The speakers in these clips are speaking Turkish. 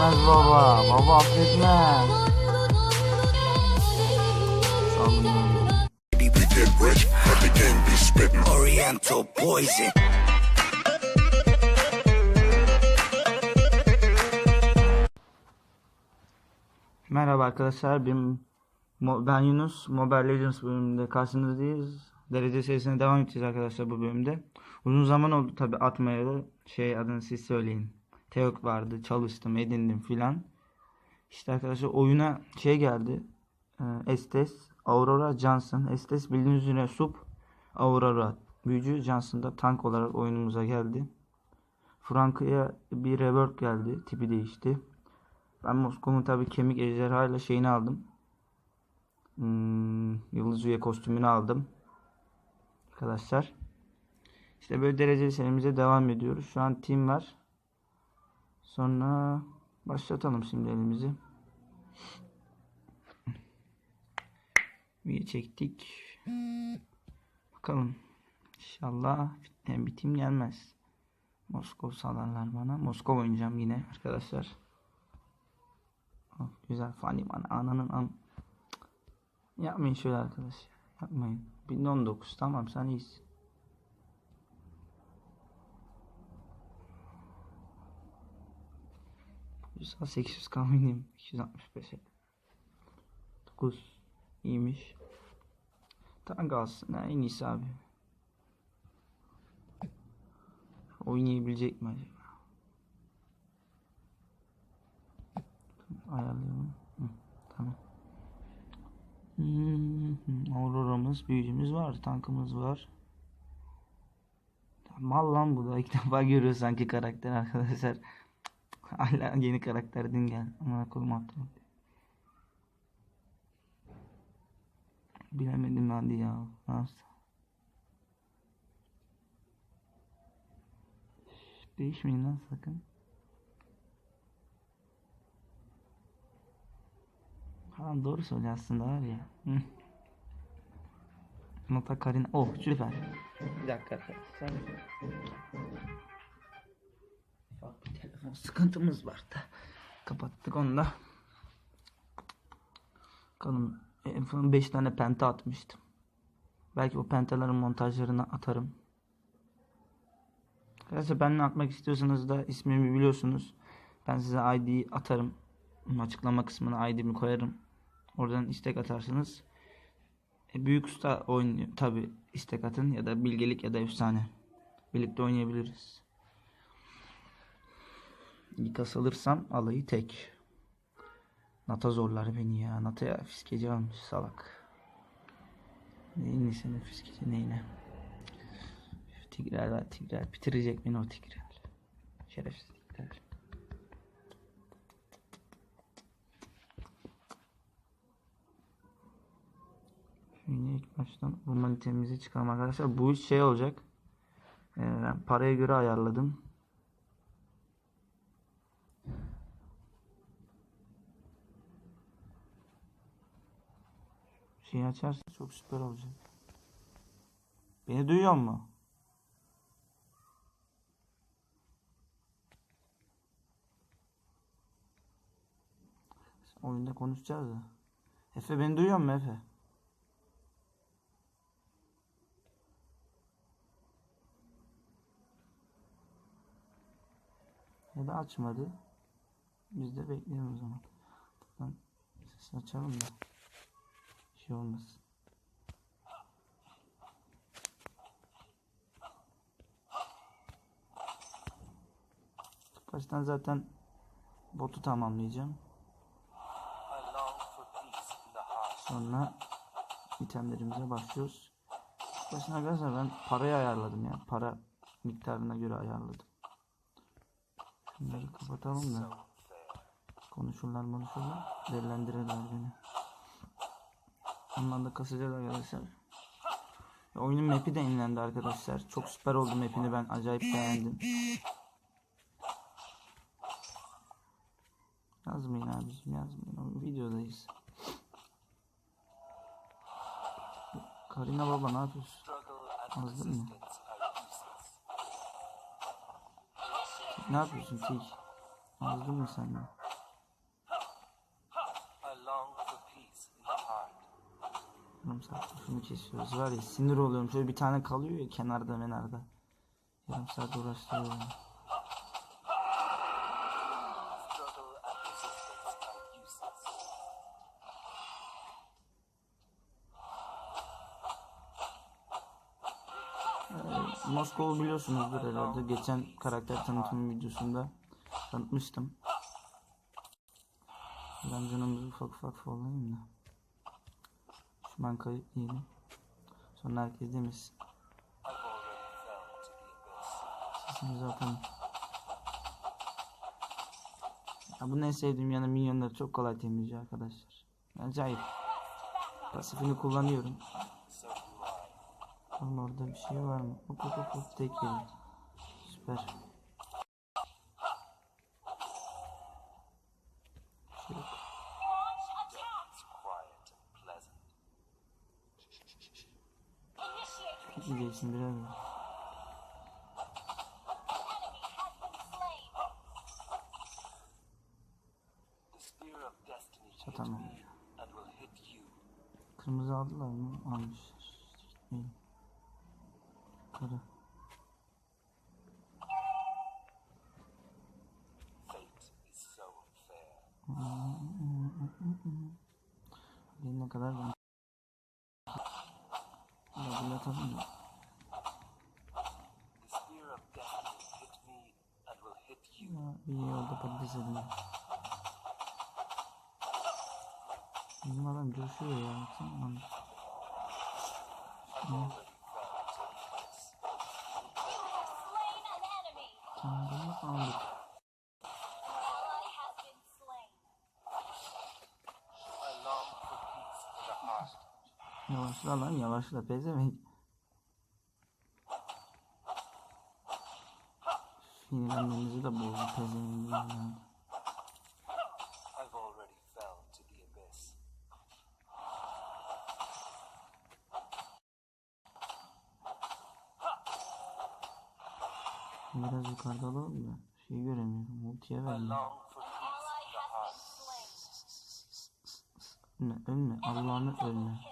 Affetmez baba. Baba affetmez. Oriental poison. Merhaba arkadaşlar. Ben, ben Yunus. Mobile Legends bölümünde karşınızdayız. Derece serisine devam edeceğiz arkadaşlar bu bölümde. Uzun zaman oldu tabi atmayalı. Şey adını siz söyleyin. Teok vardı. Çalıştım, edindim filan. İşte arkadaşlar oyuna şey geldi. Ee, Estes, Aurora, Johnson. Estes bildiğiniz üzere Sup, Aurora. Büyücü Johnson da tank olarak oyunumuza geldi. Franka'ya bir rework geldi. Tipi değişti. Ben Moskova'nın tabi kemik ejderha ile şeyini aldım. Hmm, Yıldız Üye kostümünü aldım. Arkadaşlar. İşte böyle dereceli serimize devam ediyoruz. Şu an team var. Sonra başlatalım şimdi elimizi. Üye çektik. Bakalım. İnşallah bir team gelmez. Moskov salarlar bana. Moskov oynayacağım yine arkadaşlar. Oh, güzel fani bana ananın an. Yapmayın şöyle arkadaş. Yapmayın. 1019 tamam sen iyisin. Güzel 800 kahvenim. 265'e. 9 iyiymiş. Tank alsın ha, en iyisi abi. Oynayabilecek mi acaba? Ayarlayalım. Hı, tamam. Hmm, Aurora'mız, büyücümüz var, tankımız var. Mal lan bu da ilk defa görüyor sanki karakter arkadaşlar. Hala yeni karakter din gel. Ama koyma attım. Bilemedim hadi ya. Nasıl? Değişmeyin lan sakın. Falan doğru söylüyor aslında var ya. Nota Karina. Oh süper. Bir dakika. Bak bir telefon sıkıntımız var da. Kapattık onu da. Bakalım. En son 5 tane penta atmıştım. Belki o pentaların montajlarını atarım. Arkadaşlar benimle atmak istiyorsanız da ismimi biliyorsunuz. Ben size ID atarım. Açıklama kısmına ID'mi koyarım. Oradan istek atarsınız. E, büyük usta oynuyor. Tabi istek atın ya da bilgelik ya da efsane. Birlikte oynayabiliriz. İlk asılırsam alayı tek. Nata zorlar beni ya. Nata'ya fiskeci almış salak. Neyini senin fiskeci neyine? Üf, Tigreal var tigreal. Bitirecek beni o tigreal. Şerefsiz tigreal. Şimdi ilk baştan bu manitemizi çıkarım arkadaşlar. Bu iş şey olacak. Ee, paraya göre ayarladım. Şeyi açarsa çok süper olacak. Beni duyuyor mu? Oyunda konuşacağız da. Efe beni duyuyor mu Efe? Ya da açmadı. Biz de bekleyelim o zaman. Ben ses açalım da. Şey olmasın. Baştan zaten botu tamamlayacağım. Sonra itemlerimize başlıyoruz. Başına arkadaşlar ben parayı ayarladım ya. Para miktarına göre ayarladım. Şunları kapatalım da. Konuşurlar konuşurlar. Değerlendirirler beni. Ondan da kasacağız arkadaşlar. Oyunun map'i de yenilendi arkadaşlar. Çok süper oldu map'ini ben acayip beğendim. Yazmayın abicim yazmayın. Videodayız. Karina baba ne yapıyorsun? Azdın mı? Ne yapıyorsun Tik? Azdın mı sen de? Yarım saat filmi kesiyoruz. Var ya sinir oluyorum. Şöyle bir tane kalıyor ya kenarda menarda. Yarım saat uğraştırıyor. useless. Ee, Moskova biliyorsunuzdur herhalde. Geçen karakter tanıtım videosunda tanıtmıştım. Ben canımızı ufak ufak follayayım da. Şu bankayı yiyelim. Sonra herkes demesin. Sesini zaten. Ya bunun en sevdiğim yanı minyonları çok kolay temizliyor arkadaşlar. Acayip. Pasifini kullanıyorum. Oğlum orada bir şey var mı? Hop hop hop tek yedim. Süper. Gitmeyeceksin birader. İyi oldu patates yedim. Bizim adam coşuyor ya. Baksana lan. Tanrımı. Yavaşla lan yavaşla pezevenk. Sinirlenmemizi de bozdu pezevenk. Yani. I've already fell to the abyss. Biraz yukarıda alalım da şeyi göremiyorum. Multiye vermiyor. Ölme, ölme. Allah'ını ölme.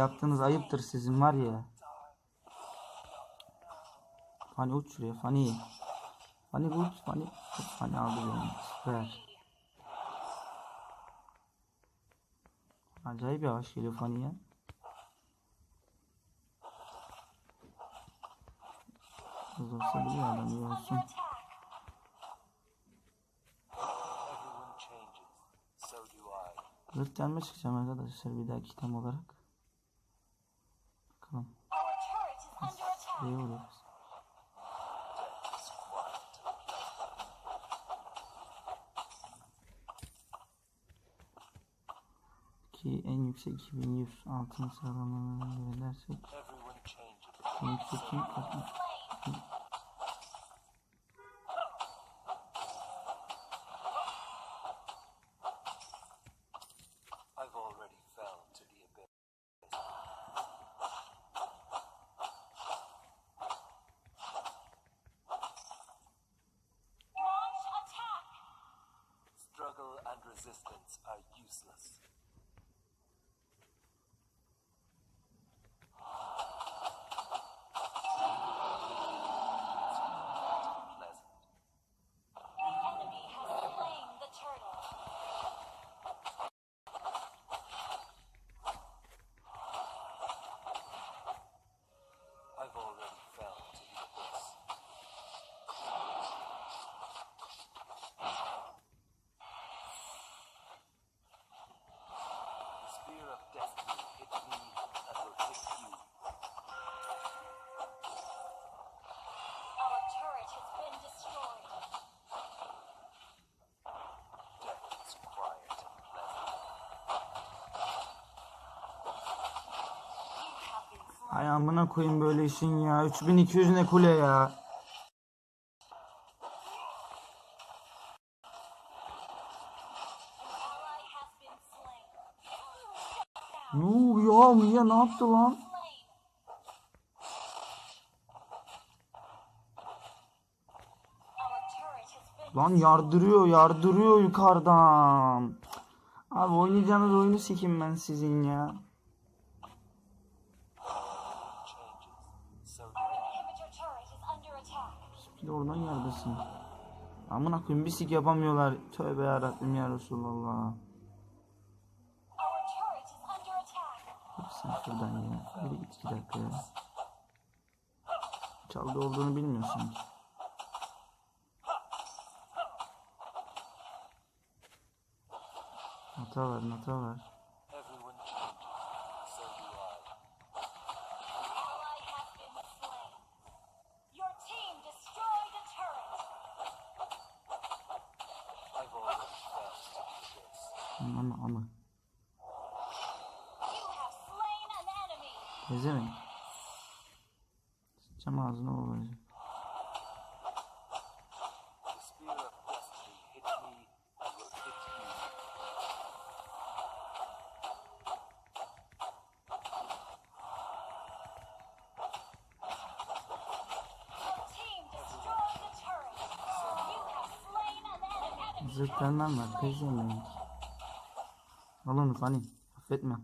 Yaptığınız ayıptır sizin var ya. Fani uç şuraya Fani. Fani uç Fani. Fani aldı beni. Süper. Acayip yavaş geliyor Fani ya. Hızlı olsa biliyor adam iyi olsun. Zırt gelme çıkacağım arkadaşlar bir dahaki tam olarak. Bakalım. Pleasant. Ki en yüksek 2100 altın sıralamalarına göre dersek en yüksek kim katmış? amına koyayım böyle işin ya. 3200 ne kule ya. Ne oluyor ya ne yaptı lan? Lan yardırıyor yardırıyor yukarıdan. Abi oynayacağınız oyunu sikim ben sizin ya. Bir oradan yardısın. Amına koyayım bir sik yapamıyorlar. Tövbe ya Resulallah. Under attack. Hadi sen şuradan ya. Hadi git iki dakika ya. Çaldı olduğunu bilmiyorsun. Hata var, hata var. Zırhlarından var. Pezemeyin. Al onu Fani. Affetme.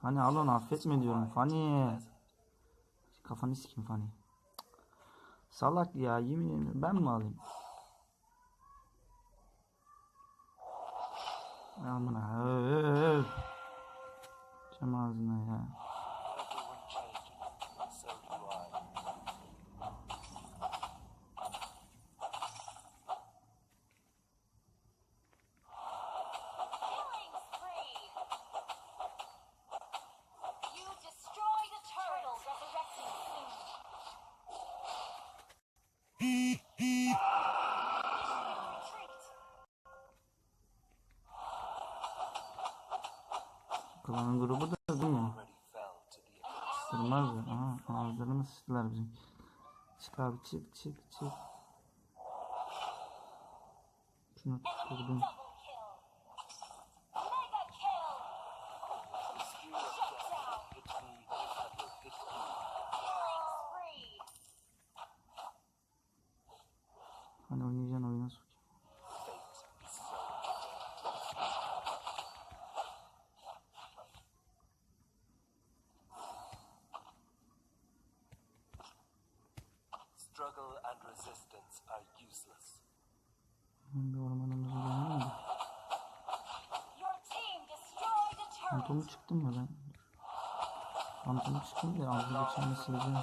Fani al onu affetme diyorum. Fani. Kafanı sikim Fani. Salak ya yemin ederim ben mi alayım? Amına. Cam ağzına ya. Klanın grubu da değil mi? Sırmaz ya. Aha ağızlarını sıçtılar bizim. Çık abi çık çık çık. Şunu tutturdum. Double kill. Mega kill. Fantomu çıktım mı ben? Fantomu çıktım da ağzı geçen sileceğim.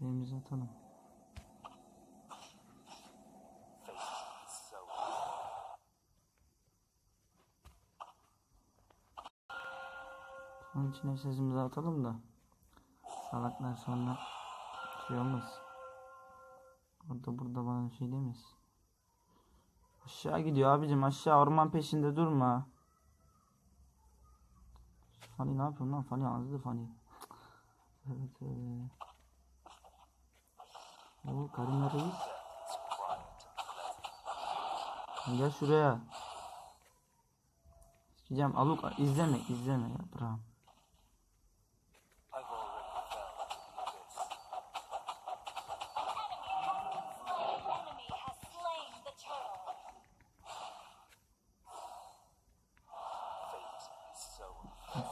Elimize atalım. Onun için sesimizi atalım da. Salaklar sonra şey olmaz. Orada burada bana şey demez. Aşağı gidiyor abicim aşağı orman peşinde durma. Fani ne yapıyorsun lan? Fani azdı Fani. Evet evet. O Karina Reis. Gel şuraya. Sikeceğim Aluk izleme izleme yaprağım. Mega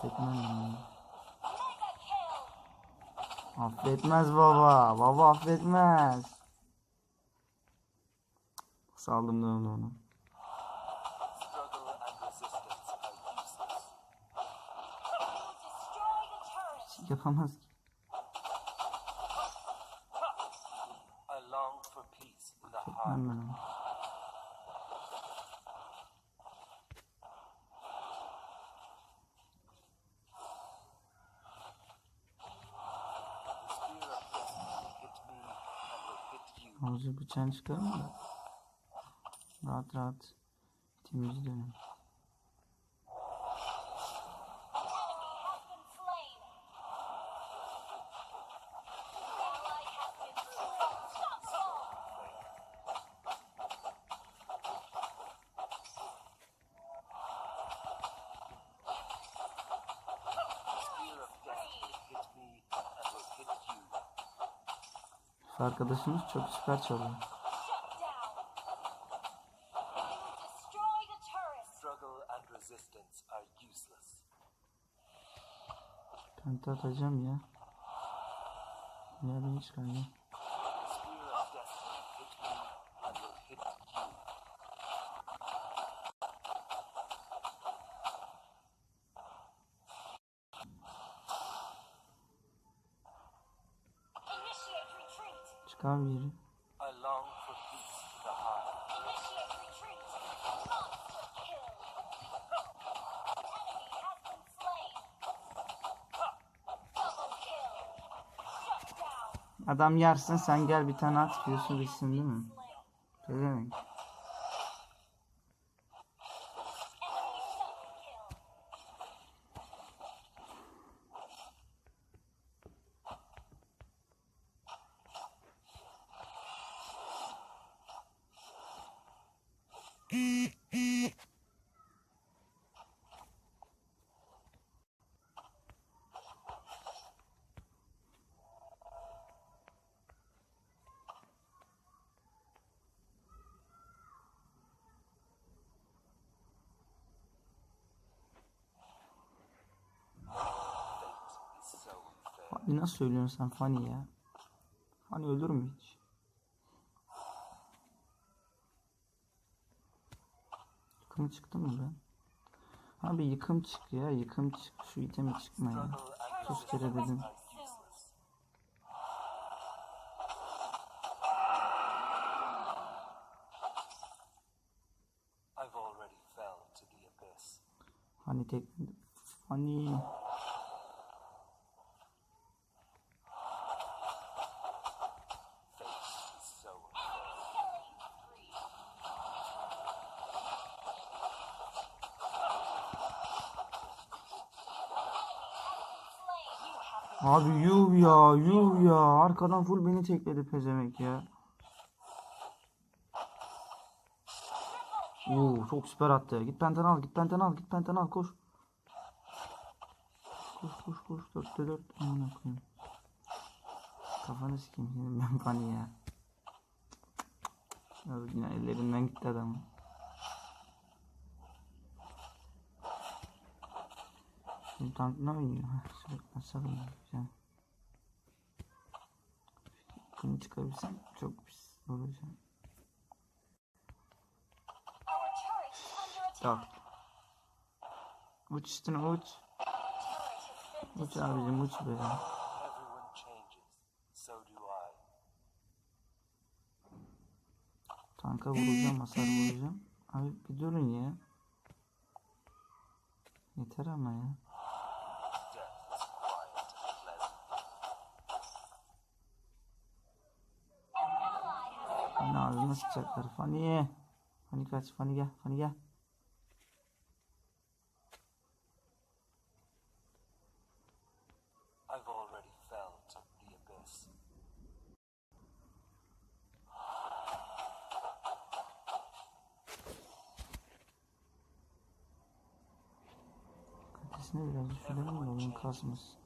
kill. Affetmez baba. Baba affetmez. Saldım da onu onu. Yapamaz ki. Affetmem ben onu. Bıçağını çıkarma da. Rahat rahat. Temiz Arkadaşımız çok süper çalıyor. Penta atacağım ya. Ya beni çıkarıyor. Adam yersin sen gel bir tane at diyorsun bitsin değil mi? Slain. Nasıl söylüyorsun sen Fanny ya? Fanny ölür mü hiç? Yıkımı çıktı mı ben? Abi yıkım çık ya yıkım çık şu itemi çıkma ya. Sus kere dedim. are useless. I've yuh ya arkadan full beni tekledi pezemek ya. Oo çok süper attı. Git benden al git benden al git benden al koş. Koş koş koş dörtte dört. Amına koyayım. Kafanı sikeyim senin ben Fanny ya. Yazık yine ellerinden gitti adamın. Şimdi tank ne oynuyor? Sürekli sarılıyor. Güzel. Bunu çıkabilsem çok pis olacağım. Tamam. Uç üstüne uç. Uç abicim uç be. Tanka vuracağım, hasar vuracağım. Abi bir durun ya. Yeter ama ya. Hani ağzına sıçacaklar. Fani. Fani kaç. Fani gel. Fani gel. Kalitesine biraz düşürelim de oyun kasmasın.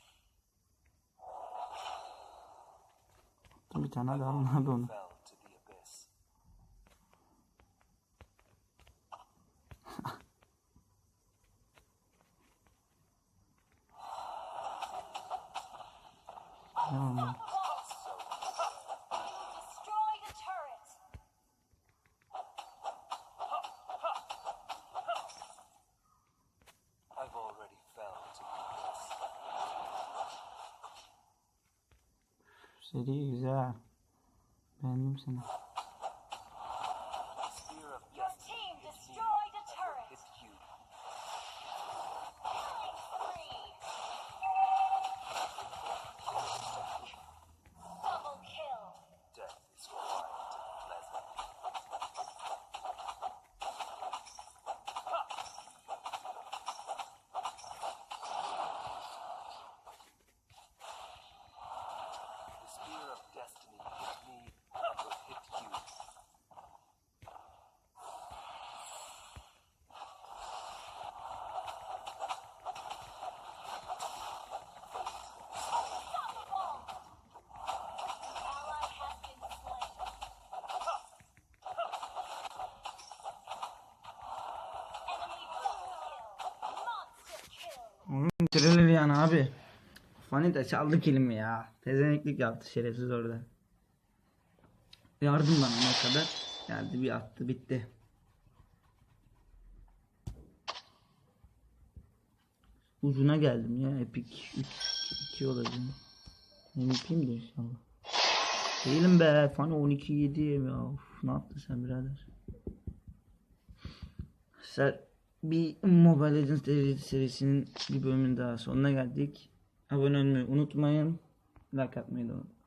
Attım bir tane hadi alın Bitirilir yani abi. Fani de çaldı kilimi ya. Tezeneklik yaptı şerefsiz orada. Yardım bana ne kadar. Geldi bir attı bitti. Ucuna geldim ya. Epic 3 2 olacağım. MVP'yim de inşallah. Değilim be. Fani 12 7 ya. Uf, ne yaptın sen birader? Sen bir Mobile Legends serisinin bir bölümünün daha sonuna geldik. Abone olmayı unutmayın. Like atmayı da unutmayın.